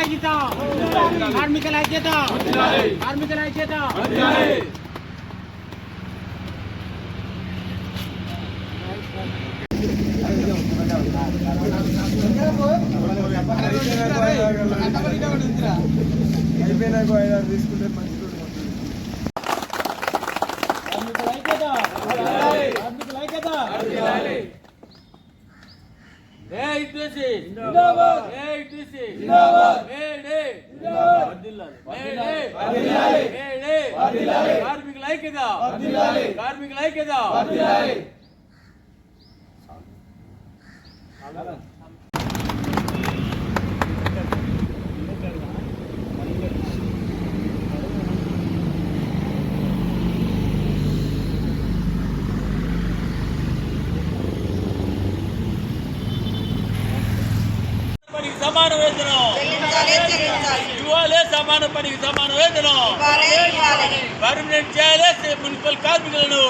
ఐక్యత కార్మికుల ఐక్యత కార్మికుల ఐక్యత. అయిపోయినాక ఐదారు తీసుకుంటే మంచి కార్మికుల ஏய் டிசி ஜிந்தாபாத். ஏய் டிசி ஜிந்தாபாத். மேடே ஜிந்தாபாத். பதிலாலே மேடே பதிலாலே மேடே பதிலாலே கார்மிக సమాన వేతనం ఇవ్వాలి సమాన పనికి సమాన వేతనం పర్మనెంట్ చేయాలి మున్సిపల్ కార్మికులను.